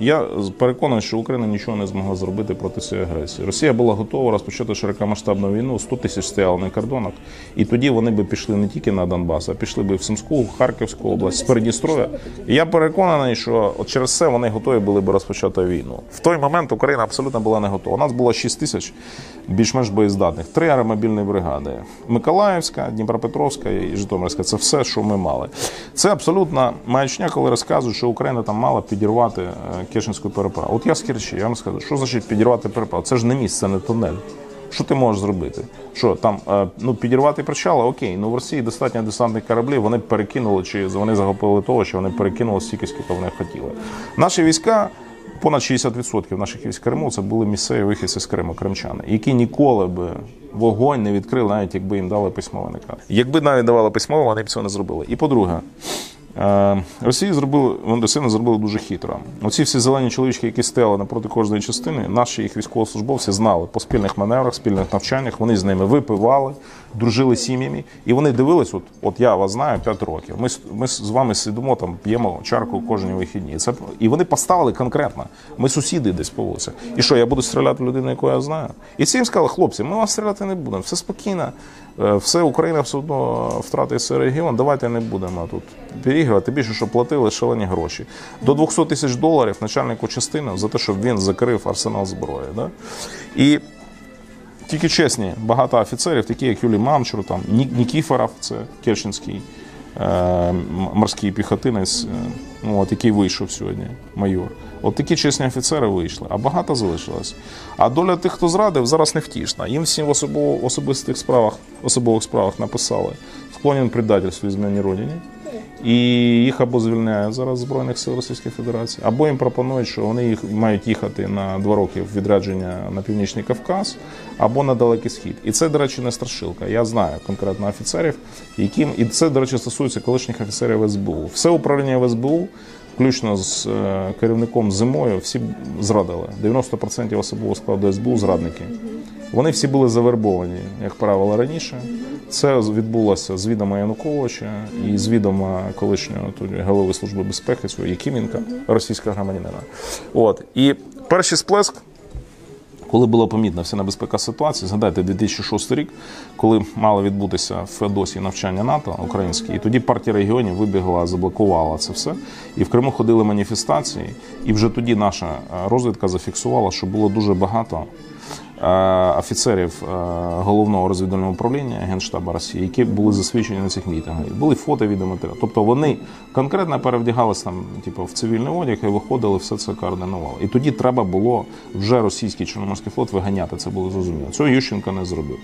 Я переконаний, що Україна нічого не змогла зробити проти цієї агресії. Росія була готова розпочати широкомасштабну війну, 100 тисяч стояло на кордонах, і тоді вони би пішли не тільки на Донбас, а пішли би в Сумську, в Харківську область, з Придністров'я. І я переконаний, що от через це вони готові були би розпочати війну. В той момент Україна абсолютно була не готова. У нас було 6 тисяч більш-менш боєздатних, три аеромобільні бригади: Миколаївська, Дніпропетровська і Житомирська. Це все, що ми мали. Це абсолютно маячня, коли розказують, що Україна там мала підірвати Керченську переправу. От я з Керчі, я вам скажу, що значить підірвати переправу? Це ж не місце, це не тунель. Що ти можеш зробити? Що там е, ну підірвати причали? Окей, ну в Росії достатньо десантних кораблів. Вони перекинули чи вони захопили того, що вони перекинули стільки, скільки вони хотіли. Наші війська. Понад 60% наших військ Криму це були місцеві вихідці з Криму, кримчани, які ніколи би вогонь не відкрили, навіть якби їм дали письмове наказ. Якби навіть давали письмово, вони б цього не зробили. І по-друге, е, Росії зробили вони Росіяни зробили дуже хитро. Оці всі зелені чоловічки, які стояли напроти кожної частини, наші їх військовослужбовці знали по спільних маневрах, спільних навчаннях. Вони з ними випивали, дружили сім'ями, і вони дивились. От, от я вас знаю 5 років. Ми ми з вами сидимо там, п'ємо чарку кожні вихідні. Це і вони поставили конкретно. Ми сусіди десь по вулицях. І що я буду стріляти в людину, яку я знаю? І їм сказали, хлопці, ми вас стріляти не будемо. Все спокійно. Е, Все Україна все одно втратить свій регіон. Давайте не будемо тут переігрувати. Більше що платили шалені гроші. До 200 тисяч доларів начальнику частини за те, щоб він закрив арсенал зброї. Да? І тільки чесні, багато офіцерів, такі як Юлій Мамчур, там Нікіфоров, це Керченський е, морський піхотинець, е, ну, от, який вийшов сьогодні, майор. От такі чесні офіцери вийшли, а багато залишилось. А доля тих, хто зрадив, зараз невтішна. Їм всім в особово, особистих справах, особових справах написали склонен предательству і зміні родині. І їх або звільняють зараз Збройних сил Російської Федерації, або їм пропонують, що вони їх мають їхати на два роки в відрядження на північний Кавказ або на далекий схід. І це, до речі, не страшилка. Я знаю конкретно офіцерів, яким і це, до речі, стосується колишніх офіцерів СБУ. Все управління в СБУ, включно з е, керівником зимою, всі зрадили. 90% особового складу СБУ зрадники. Вони всі були завербовані, як правило, раніше. Це відбулося з відома Януковича і з відома колишнього тут голови служби безпеки Якименка, російського громадянина. От і перший сплеск. Коли була помітна вся небезпека ситуації, згадайте 2006 рік, коли мало відбутися в Феодосії навчання НАТО українське, і тоді партія регіонів вибігла, заблокувала це все. І в Криму ходили маніфестації, і вже тоді наша е, розвідка зафіксувала, що було дуже багато офіцерів е, головного розвідувального управління Генштабу Росії, які були засвідчені на цих мітингах. Були фото, відеоматеріали. Тобто вони конкретно перевдягалися там, типу, в цивільний одяг і виходили, все це координували. І тоді треба було вже російський Чорноморський флот виганяти. Це було зрозуміло. Цього Ющенко не зробив.